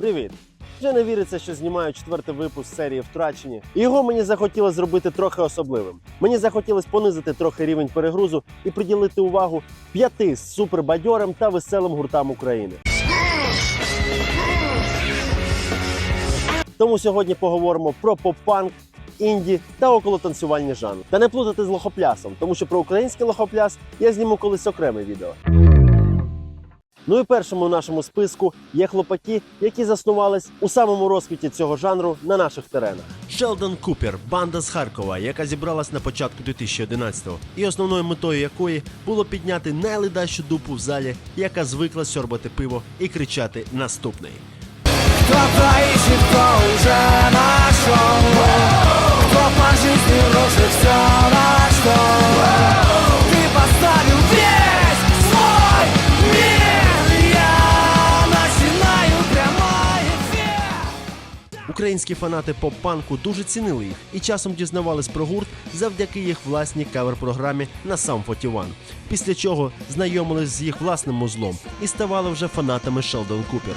Привіт! Вже не віриться, що знімаю четвертий випуск серії Втрачені. Його мені захотілося зробити трохи особливим. Мені захотілося понизити трохи рівень перегрузу і приділити увагу п'яти супербадьорим та веселим гуртам України. Тому сьогодні поговоримо про поп-панк, інді та околотанцювальні жанри. Та не плутати з лохоплясом, тому що про український лохопляс я зніму колись окреме відео. Ну і першому в нашому списку є хлопаки, які заснувались у самому розквіті цього жанру на наших теренах. Шелдон Купер, банда з Харкова, яка зібралась на початку 2011-го, і основною метою якої було підняти найледащу дупу в залі, яка звикла сьорбати пиво і кричати наступний. Кто-то ищет, кто Українські фанати поп-панку дуже цінили їх і часом дізнавались про гурт завдяки їх власній кавер-програмі на Sum 41, після чого знайомились з їх власним музлом і ставали вже фанатами Шелдон Купер.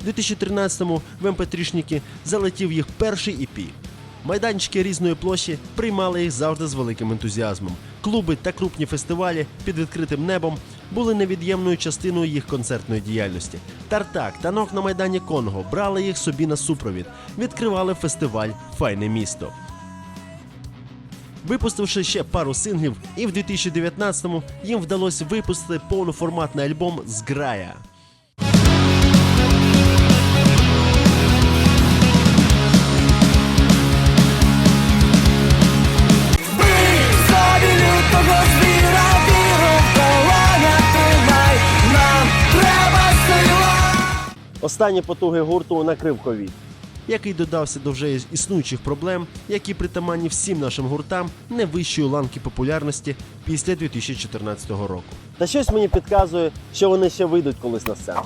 У 2013-му в МП3шники залетів їх перший EP. Майданчики різної площі приймали їх завжди з великим ентузіазмом. Клуби та крупні фестивалі під відкритим небом були невід'ємною частиною їх концертної діяльності. Тартак, танок на майдані Конго брали їх собі на супровід, відкривали фестиваль Файне місто. Випустивши ще пару синглів, і в 2019-му їм вдалося випустити повноформатний альбом Зграя. Забілю звіра віру в колоня тримай Нам треба сила Останні потуги гурту накрив ковід. який додався до вже існуючих проблем, які притаманні всім нашим гуртам не вищої ланки популярності після 2014 року. Та щось мені підказує, що вони ще вийдуть колись на сцену.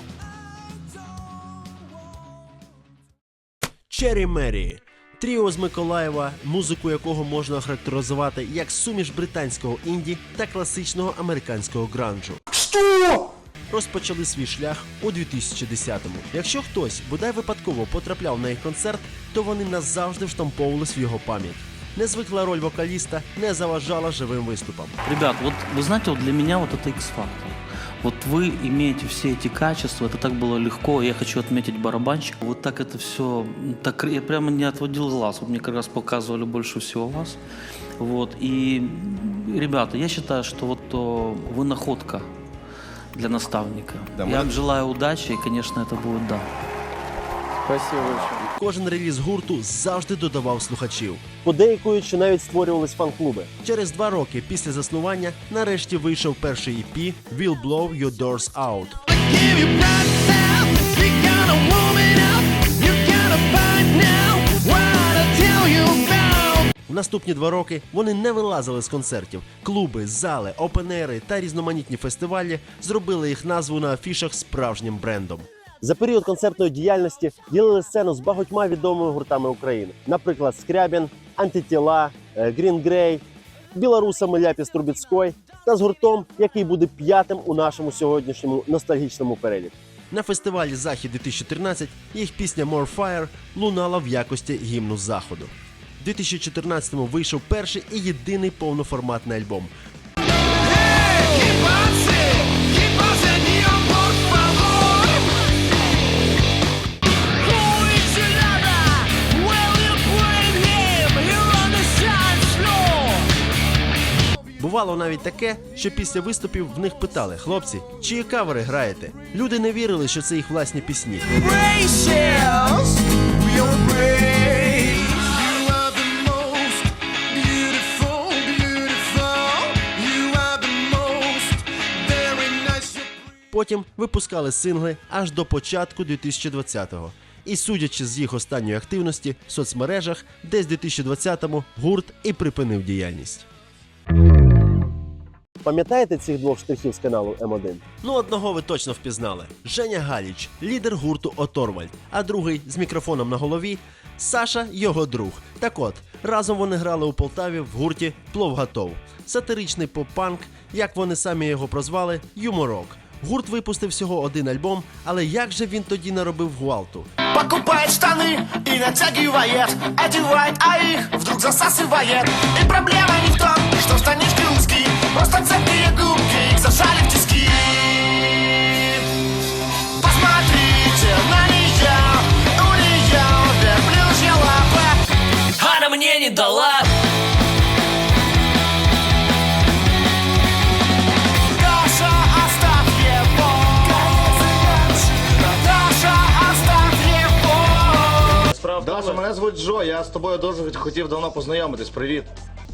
Черрі Мері тріо з Миколаєва, музику якого можна охарактеризувати як суміш британського інді та класичного американського гранжу. Що? Розпочали свій шлях у 2010-му. Якщо хтось бодай випадково потрапляв на їх концерт, то вони назавжди вштамповувались в його пам'ять. Незвикла роль вокаліста не заважала живим виступам. Ребят, вот вы знаете, вот для меня вот это X-фактор. Вот вы имеете все эти качества, это так было легко. Я хочу отметить барабанщик. Вот так это все, так я прямо не отводил глаз. Вот мне как раз показывали больше всего вас. Вот и ребята, я считаю, что вот то вы находка для наставника. я вам желаю удачи и, конечно, это будет да. Кожен реліз гурту завжди додавав слухачів. Подейкують, що навіть створювались фан-клуби. Через два роки після заснування нарешті вийшов перший EP «Will Blow Your Doors Out». В наступні два роки вони не вилазили з концертів. Клуби, зали, опенери та різноманітні фестивалі зробили їх назву на афішах справжнім брендом. За період концертної діяльності ділили сцену з багатьма відомими гуртами України, наприклад, Скрябін, Антитіла, е, Green Grey, білорусами Ляпіс Трубіцькой та з гуртом, який буде п'ятим у нашому сьогоднішньому ностальгічному переліку. На фестивалі Захід 2013 їх пісня More Fire лунала в якості гімну заходу. У 2014-му вийшов перший і єдиний повноформатний альбом. Keep Бувало навіть таке, що після виступів в них питали: хлопці, чиї кавери граєте? Люди не вірили, що це їх власні пісні. Потім випускали сингли аж до початку 2020-го. І судячи з їх останньої активності в соцмережах, десь в 2020-му гурт і припинив діяльність. Пам'ятаєте цих двох штрихів з каналу М1? Ну, одного ви точно впізнали: Женя Галіч, лідер гурту Оторвальд, а другий з мікрофоном на голові Саша його друг. Так от, разом вони грали у Полтаві в гурті Плов готов. Сатиричний поп-панк, як вони самі його прозвали, юморок. Гурт випустив всього один альбом, але як же він тоді наробив гвалту? Покупает штаны и натягивает Одевает, а их вдруг засасывает И проблема Даша, мене звуть Джо, я з тобою дуже хотів давно познайомитись. Привіт.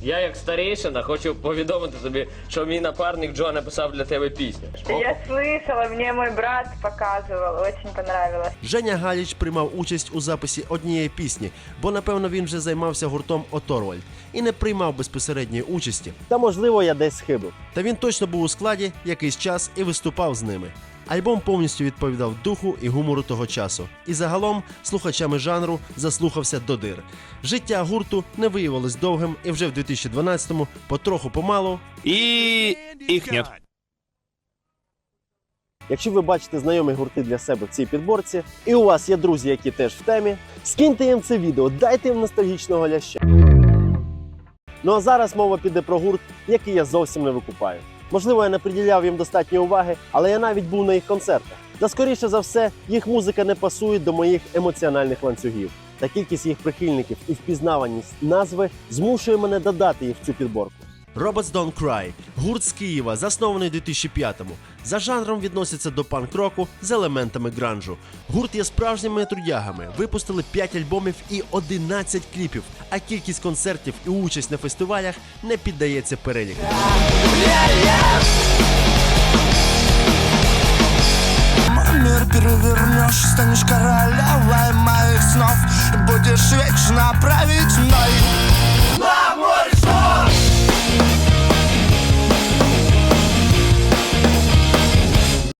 я як старейшина хочу повідомити тобі, що мій напарник Джо написав для тебе пісню. Я слышала, мне мой брат показывал, очень понравилось. Женя Галіч приймав участь у записі однієї пісні, бо напевно він вже займався гуртом Оторвальд і не приймав безпосередньої участі. Та можливо я десь схибив. Та він точно був у складі якийсь час і виступав з ними. Альбом повністю відповідав духу і гумору того часу. І загалом слухачами жанру заслухався до дир. Життя гурту не виявилось довгим, і вже в 2012-му потроху помалу И их нет. Якщо ви бачите знайомі гурти для себе в цій підборці, і у вас є друзі, які теж в темі, скиньте їм це відео, дайте їм ностальгічного ляща. Ну а зараз мова піде про гурт, який я зовсім не викупаю. Можливо, я не приділяв їм достатньо уваги, але я навіть був на їх концертах. Та скоріше за все, їх музика не пасує до моїх емоціональних ланцюгів. Та кількість їх прихильників і впізнаваність назви змушує мене додати їх в цю підборку. Robots Don't Cry – гурт з Києва, заснований у 2005-му. За жанром відноситься до панк-року з елементами гранжу. Гурт є справжніми трудягами. Випустили 5 альбомів і 11 кліпів, а кількість концертів і участь на фестивалях не піддається переліку. Мир перевернешь, станешь королевой моих снов Будешь вечно править мной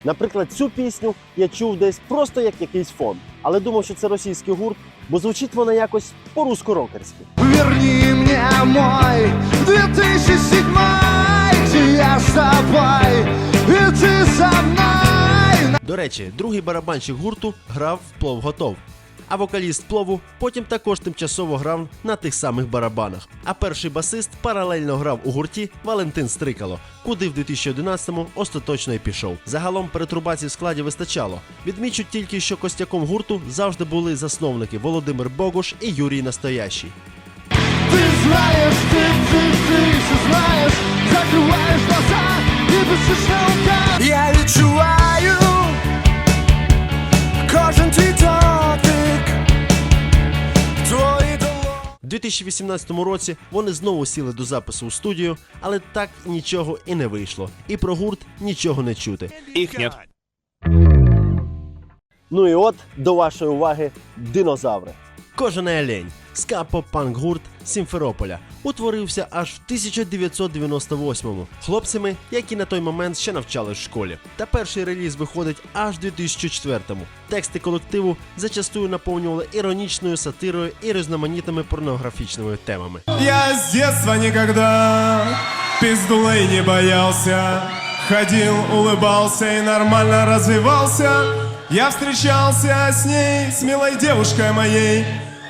Наприклад, цю пісню я чув десь просто як якийсь фон, але думав, що це російський гурт, бо звучить вона якось по-руску рокерськи. Верні мені мой 2007 Где я з тобой і ти за мною. До речі, другий барабанщик гурту грав в плов готов А вокаліст плову потім також тимчасово грав на тих самих барабанах. А перший басист паралельно грав у гурті Валентин Стрикало, куди в 2011-му остаточно й пішов. Загалом перетрубацій в складі вистачало. Відмічу тільки, що костяком гурту завжди були засновники Володимир Богуш і Юрій Настоящий. Ты знаешь, ты, ты, ты все знаешь Закрываешь глаза и пишешь на руках Я відчуваю Кожен твій дотик 2018 році вони знову сіли до запису у студію, але так нічого і не вийшло. І про гурт нічого не чути. Їх нет. Ну і от до вашої уваги динозаври. Кожаний олень, скапо-панк гурт Сімферополя, утворився аж в 1998-му хлопцями, які на той момент ще навчались в школі. Та перший реліз виходить аж в 2004-му. Тексти колективу зачастую наповнювали іронічною сатирою і різноманітними порнографічними темами. Я с детства никогда пиздулей не боялся Ходил, улыбался и нормально развивался Я встречался с ней, с милой девушкой моей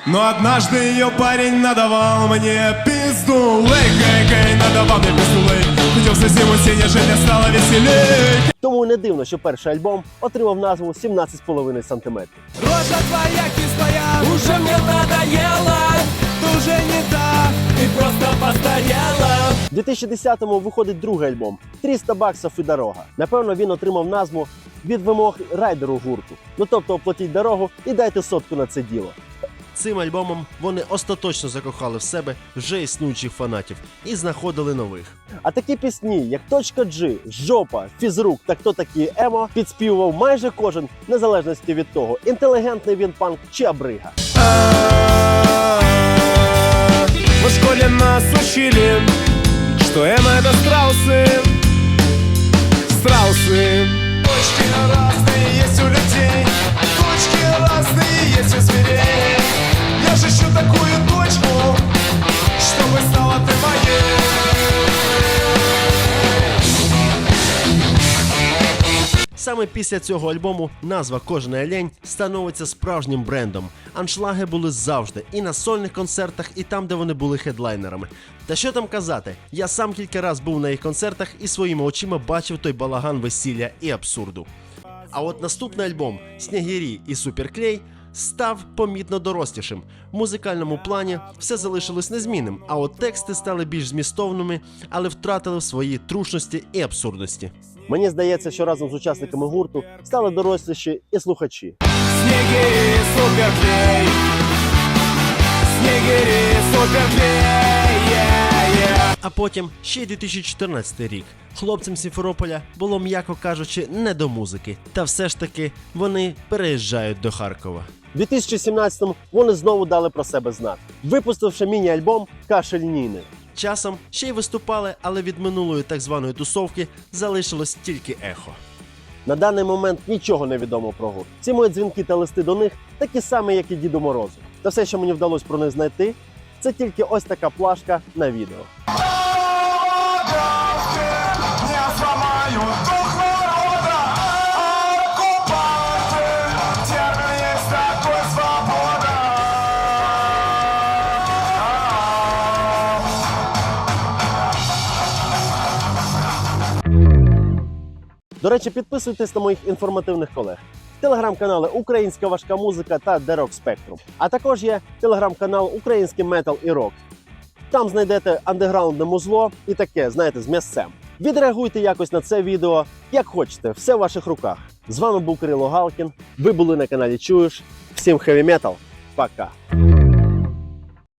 Но однажды ее парень надавал мне пиздулей Гэй-гэй, надавал мне пиздулей Хотелся зиму сине, жить мне стало веселей Тому не дивно, що перший альбом отримав назву 17,5 см. Рожа твоя кислая уже мне надоела Ты уже не та, ты просто постарела У 2010-му виходить другий альбом 300 баксів і дорога. Напевно, він отримав назву від вимог райдеру гурту. Ну тобто оплатіть дорогу і дайте сотку на це діло. Цим альбомом вони остаточно закохали в себе вже існуючих фанатів і знаходили нових. А такі пісні, як Точка G, Жопа, Фізрук та хто такі Емо, підспівував майже кожен, в незалежності від того, інтелігентний він панк чи абрига. В школі нас учили, Саме після цього альбому назва Кожна лень становиться справжнім брендом. Аншлаги були завжди і на сольних концертах, і там, де вони були хедлайнерами. Та що там казати? Я сам кілька раз був на їх концертах і своїми очима бачив той балаган весілля і абсурду. А от наступний альбом Снігирі і Суперклей став помітно дорослішим. В музикальному плані все залишилось незмінним, а от тексти стали більш змістовними, але втратили в своїй трушності і абсурдності. Мені здається, що разом з учасниками гурту стали доросліші і слухачі. Снегири, суперклей yeah, yeah. А потім ще й 2014 рік. Хлопцям Сімферополя було, м'яко кажучи, не до музики. Та все ж таки вони переїжджають до Харкова. У 2017-му вони знову дали про себе знати, випустивши міні-альбом Кашель Ніни. Часом ще й виступали, але від минулої так званої тусовки залишилось тільки ехо. На даний момент нічого не відомо про гурт. Ці мої дзвінки та листи до них такі самі, як і Діду Морозу. Та все, що мені вдалося про них знайти, це тільки ось така плашка на відео. До речі, підписуйтесь на моїх інформативних колег. Телеграм-канали Українська важка музика та The Rock Spectrum. А також є телеграм-канал Український метал і рок. Там знайдете андеграундне музло і таке, знаєте, з м'ясцем. Відреагуйте якось на це відео, як хочете, все в ваших руках. З вами був Кирило Галкін. Ви були на каналі Чуєш. Всім хеві метал. Пока.